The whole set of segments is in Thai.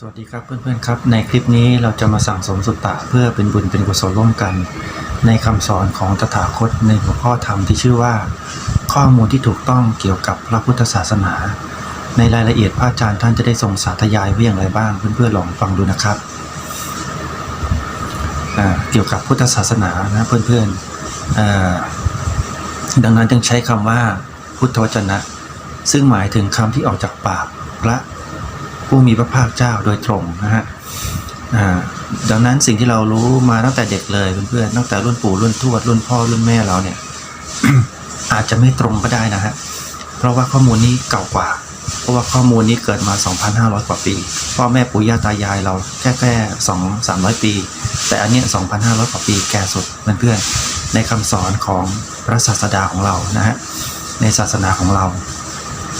สวัสดีครับเพื่อนๆครับ ในคลิปนี้เราจะมาสั่งสมสุตตะเพื่อเป็นบุญเป็นกุศลร่วมกัน ในคำสอนของตถาคตในหัวข้อธรรมที่ชื่อว่า ข้อมูลที่ถูกต้องเกี่ยวกับพระพุทธศาสนา ในรายละเอียดพระอาจารย์ท่านจะได้ทรงสาธยายไว้อย่างไรบ้าง เพื่อนๆลองฟังดูนะครับเกี่ยวกับพุทธศาสนานะเพื่อนๆอ่าดังนั้นจึงใช้คำว่าพุทธวจนะ ซึ่งหมายถึงคำที่ออกจากปากพระ ผู้มีพระภาคเจ้าโดยตรงนะฮะดังนั้นสิ่งที่เรารู้มาตั้งแต่เด็กเลยเพื่อนๆตั้งแต่รุ่นปู่รุ่นทวดรุ่นพ่อรุ่นแม่เราเนี่ยอาจจะไม่ตรงก็ได้นะฮะเพราะว่าข้อมูลนี้เก่ากว่า เพราะว่าข้อมูลนี้เกิดมา 2,500 กว่าปี พ่อแม่ปู่ย่าตายายเราแค่แค่สองสามร้อยปี แต่อันเนี้ย2,500 กว่าปีแก่สุดเพื่อนๆในคำสอนของพระศาสดาของเรานะฮะในศาสนาของเรา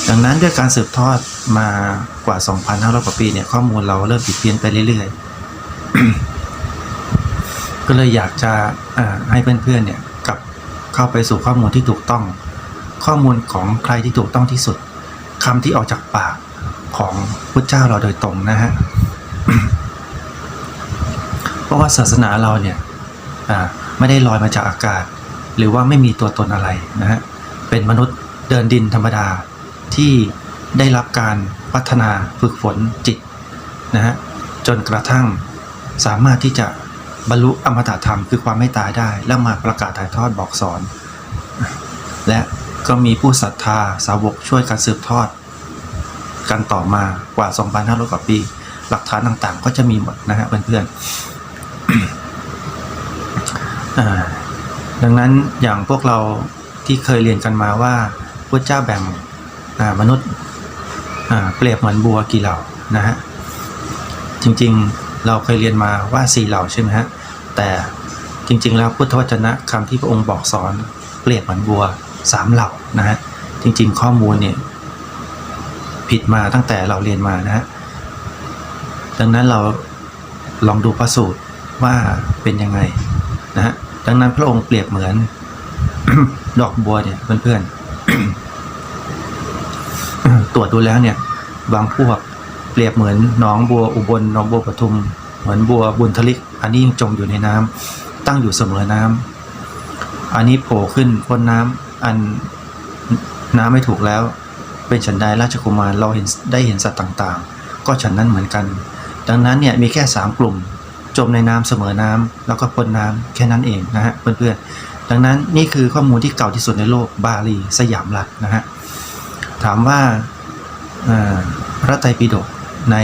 ดังนั้นด้วยการสืบทอดมากว่า 2,500 กว่าปีเนี่ยข้อมูลเราเริ่มผิดเพี้ยนไปเรื่อยๆ ก็เลยอยากจะให้เพื่อนๆเนี่ยกลับเข้าไปสู่ข้อมูลที่ถูกต้อง ข้อมูลของใครที่ถูกต้องที่สุดคำที่ออกจากปากของพุทธเจ้าเราโดยตรงนะฮะเพราะว่าศาสนาเราเนี่ยไม่ได้ลอยมาจากอากาศ หรือว่าไม่มีตัวตนอะไรนะฮะเป็นมนุษย์เดินดินธรรมดา ที่ได้รับการพัฒนาฝึกฝนจิตนะฮะจนกระทั่งสามารถที่จะบรรลุอมตะธรรมคือความไม่ตายได้ แล้วมาประกาศถ่ายทอดบอกสอน และก็มีผู้ศรัทธาสาวกช่วยกันสืบทอด กันต่อมากว่า 2,500 กว่าปี หลักฐานต่างๆ ก็จะมีหมดนะฮะเพื่อนๆอ่าดังนั้นอย่างพวกเราที่เคยเรียนกันมาว่าพระเจ้าแบ่ง มนุษย์เปรียบเหมือนบัวกี่เหล่านะฮะจริงๆเราเคยเรียนมาว่าสี่เหล่าใช่ไหมฮะแต่จริง ๆ แล้วพุทธวจนะคำที่พระองค์บอกสอนเปรียบเหมือนบัวสามเหล่านะฮะจริง ๆ ข้อมูลเนี่ยผิดมาตั้งแต่เราเรียนมานะฮะดังนั้นเราลองดูพระสูตรว่าเป็นยังไงนะฮะดังนั้นพระองค์เปรียบเหมือน ดอกบัวเนี่ยเพื่อนๆ ตรวจดูแล้วเนี่ย บางพวกเปรียบเหมือนหนองบัวอุบลหนองบัวปทุม เหมือนบัวบุญทลิก อันนี้ยังจมอยู่ในน้ำตั้งอยู่เสมอน้ำอันนี้โผล่ขึ้นพ้นน้ำอันน้ำไม่ถูกแล้ว เป็นฉันใดราชกุมารเราเห็นได้เห็นสัตว์ต่างๆ ก็ฉันนั้นเหมือนกัน ดังนั้นเนี่ยมีแค่สามกลุ่ม จมในน้ำเสมอน้ำแล้วก็พ้นน้ำแค่นั้นเองนะฮะเพื่อนๆดังนั้นนี่คือข้อมูลที่เก่าที่สุดในโลกบาลีสยามรัฐนะฮะ ถามว่าพระไตรปิฎกใน